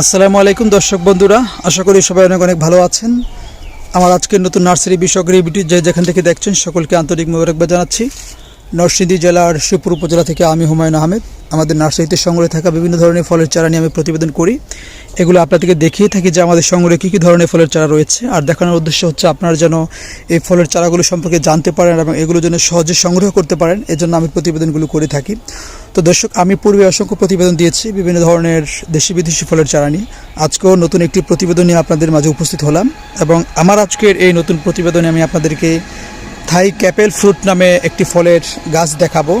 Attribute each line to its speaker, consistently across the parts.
Speaker 1: আসসালামু আলাইকুম দর্শক বন্ধুরা, আশা করি সবাই অনেক অনেক ভালো আছেন। আমার আজকের নতুন নার্সারি বিষয়ক রিভিটি যে যেখান থেকে দেখছেন, সকলকে আন্তরিক মোবারকবাদ জানাচ্ছি। নরসিংদী জেলার শিবপুর উপজেলা থেকে আমি হুমায়ুন আহমেদ। আমাদের নার্সারিতে সংগ্রহে থাকা বিভিন্ন ধরনের ফলের চারা নিয়ে আমি প্রতিবেদন করি। এগুলো আপনাদেরকে দেখিয়ে থাকি যে আমাদের সংগ্রহে কী কী ধরনের ফলের চারা রয়েছে। আর দেখানোর উদ্দেশ্য হচ্ছে আপনারা যেন এই ফলের চারাগুলো সম্পর্কে জানতে পারেন এবং এগুলো যেন সহজে সংগ্রহ করতে পারেন, এজন্য আমি প্রতিবেদনগুলো করে থাকি। তো দর্শক, আমি পূর্বে অসংখ্য প্রতিবেদন দিয়েছি, বিভিন্ন ধরনের দেশি বিদেশি ফলের চারা নিয়ে। আজকেও নতুন একটি প্রতিবেদন নিয়ে আপনাদের মাঝে উপস্থিত হলাম এবং আমার আজকের এই নতুন প্রতিবেদনে আমি আপনাদেরকে থাই ক্যাপেল ফ্রুট নামে একটি ফলের গাছ দেখাবো।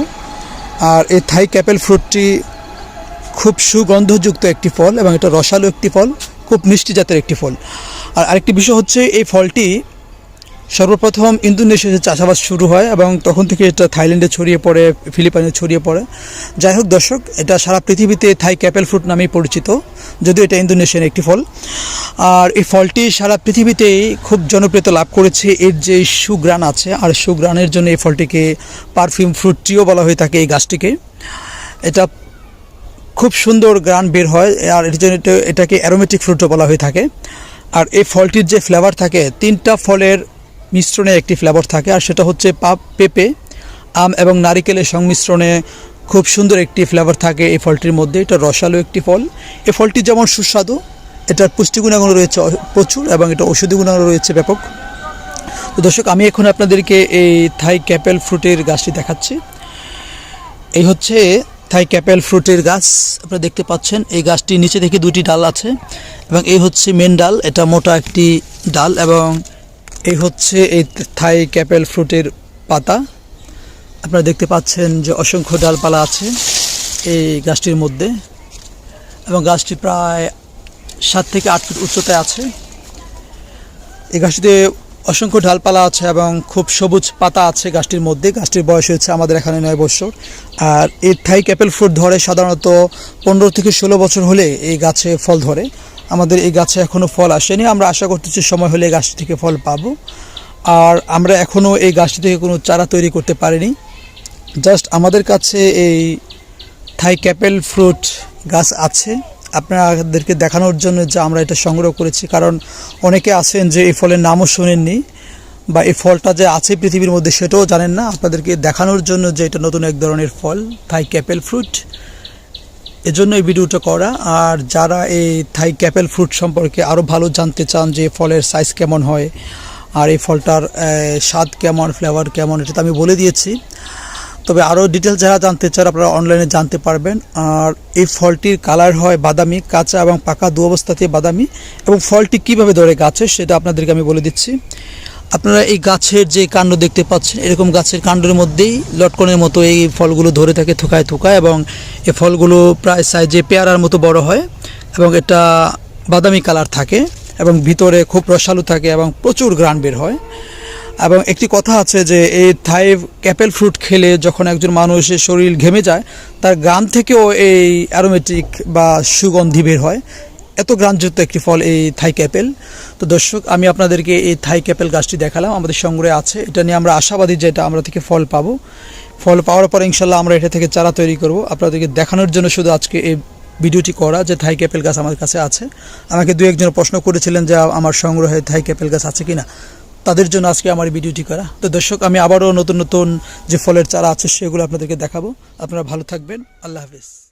Speaker 1: আর এই থাই ক্যাপেল ফ্রুটটি খুব সুগন্ধযুক্ত একটি ফল এবং এটা রসালো একটি ফল, খুব মিষ্টি জাতের একটি ফল। আর আরেকটি বিষয় হচ্ছে, এই ফলটি সর্বপ্রথম ইন্দোনেশিয়াতে চাষাবাদ শুরু হয় এবং তখন থেকে এটা থাইল্যান্ডে ছড়িয়ে পড়ে, ফিলিপাইনে ছড়িয়ে পড়ে। যাই হোক দর্শক, এটা সারা পৃথিবীতে থাই ক্যাপেল ফ্রুট নামেই পরিচিত, যদিও এটা ইন্দোনেশিয়ান একটি ফল। আর এই ফলটি সারা পৃথিবীতেই খুব জনপ্রিয়তা লাভ করেছে, এর যে সুগ্রান আছে, আর সুগ্রানের জন্য এই ফলটিকে পারফিউম ফ্রুট ট্রিও বলা হয়ে থাকে এই গাছটিকে। এটা খুব সুন্দর গ্রান বের হয়, আর এর জন্য এটাকে অ্যারোমেটিক ফ্রুটও বলা হয়ে থাকে। আর এই ফলটির যে ফ্লেভার থাকে, তিনটা ফলের মিশ্রণে একটি ফ্লেভার থাকে, আর সেটা হচ্ছে পাপ পেঁপে, আম এবং নারিকেলের সংমিশ্রণে খুব সুন্দর একটি ফ্লেভার থাকে এই ফলটির মধ্যে। এটা রসালো একটি ফল। এই ফলটি যেমন সুস্বাদু, এটার পুষ্টি গুণাগুণ রয়েছে প্রচুর এবং এটা ঔষধি গুণাগুণ রয়েছে ব্যাপক। তো দর্শক, আমি এখন আপনাদেরকে এই থাই ক্যাপেল ফ্রুটের গাছটি দেখাচ্ছি। এই হচ্ছে থাই ক্যাপেল ফ্রুটের গাছ আপনারা দেখতে পাচ্ছেন। এই গাছটি নিচে থেকে দুটি ডাল আছে এবং এই হচ্ছে মেন ডাল। এটা মোটা একটি ডাল এবং এই হচ্ছে এই থাই ক্যাপেল ফ্রুটের পাতা। আপনারা দেখতে পাচ্ছেন যে অসংখ্য ডালপালা আছে এই গাছটির মধ্যে এবং গাছটি প্রায় সাত থেকে আট ফুট উচ্চতায় আছে। এই গাছটিতে অসংখ্য ডালপালা আছে এবং খুব সবুজ পাতা আছে গাছটির মধ্যে। গাছটির বয়স হয়েছে আমাদের এখানে নয় বছর। আর এই থাই ক্যাপেল ফ্রুট ধরে সাধারণত পনেরো থেকে ষোলো বছর হলে এই গাছে ফল ধরে। আমাদের এই গাছে এখনও ফল আসেনি। আমরা আশা করতেছি সময় হলে গাছটি থেকে ফল পাবো। আর আমরা এখনও এই গাছটি থেকে কোনো চারা তৈরি করতে পারিনি। জাস্ট আমাদের কাছে এই থাই ক্যাপেল ফ্রুট গাছ আছে। আপনাদেরকে দেখানোর জন্য যে আমরা এটা সংগ্রহ করেছি। কারণ অনেকে আছেন যে এই ফলের নামও শোনেননি বা এই ফলটা যে আছে পৃথিবীর মধ্যে সেটাও জানেন না। আপনাদেরকে দেখানোর জন্য যে এটা নতুন এক ধরনের ফল, থাই ক্যাপেল ফ্রুট। এজন্য এই ভিডিওটা করা। আর যারা এই থাই ক্যাপেল ফ্রুট সম্পর্কে আরও ভালো জানতে চান যে ফলের সাইজ কেমন হয়, আর এই ফলটার স্বাদ কেমন ফ্লেভার কেমন, এটা তো আমি বলে দিয়েছি। তবে আরও ডিটেলস যারা জানতে চান, আপনারা অনলাইনে জানতে পারবেন। আর এই ফলটির কালার হয় বাদামি, কাঁচা এবং পাকা দু অবস্থাতে বাদামি। এবং ফলটি কীভাবে ধরে গাছে, সেটা আপনাদেরকে আমি বলে দিচ্ছি। আপনারা এই গাছের যে কাণ্ড দেখতে পাচ্ছেন, এরকম গাছের কাণ্ডের মধ্যেই লটকনের মতো এই ফলগুলো ধরে থাকে থোকায় থোকায় এবং এই ফলগুলো প্রায় সাইজে পেয়ারার মতো বড় হয় এবং এটা বাদামি কালার থাকে এবং ভিতরে খুব রসালো থাকে এবং প্রচুর গ্রান বের হয়। এবং একটি কথা আছে যে এই থাই ক্যাপেল ফ্রুট খেলে যখন একজন মানুষের শরীর ঘেমে যায়, তার গ্রাম থেকেও এই অ্যারোমেটিক বা সুগন্ধি বের হয়। এত গ্রানযুক্ত একটি ফল এই থাই ক্যাপেল। তো দর্শক, আমি আপনাদেরকে এই থাই ক্যাপেল গাছটি দেখালাম, আমাদের সংগ্রহে আছে। এটা নিয়ে আমরা আশাবাদী যে এটা আমরা থেকে ফল পাবো। ফল পাওয়ার পর ইনশাল্লাহ আমরা এটা থেকে চারা তৈরি করব। আপনাদেরকে দেখানোর জন্য শুধু আজকে এই ভিডিওটি করা যে থাই ক্যাপেল গাছ আমার কাছে আছে। আমাকে দু একজন প্রশ্ন করেছিলেন যে আমার সংগ্রহে থাই ক্যাপেল গাছ আছে কিনা। তাদের জন্য আজকে আমার ভিডিওটি করা। তো দর্শক, আমি আবারও নতুন নতুন যে ফলের চারা আছে সেগুলো আপনাদেরকে দেখাবো। আপনারা ভালো থাকবেন। আল্লাহ হাফিজ।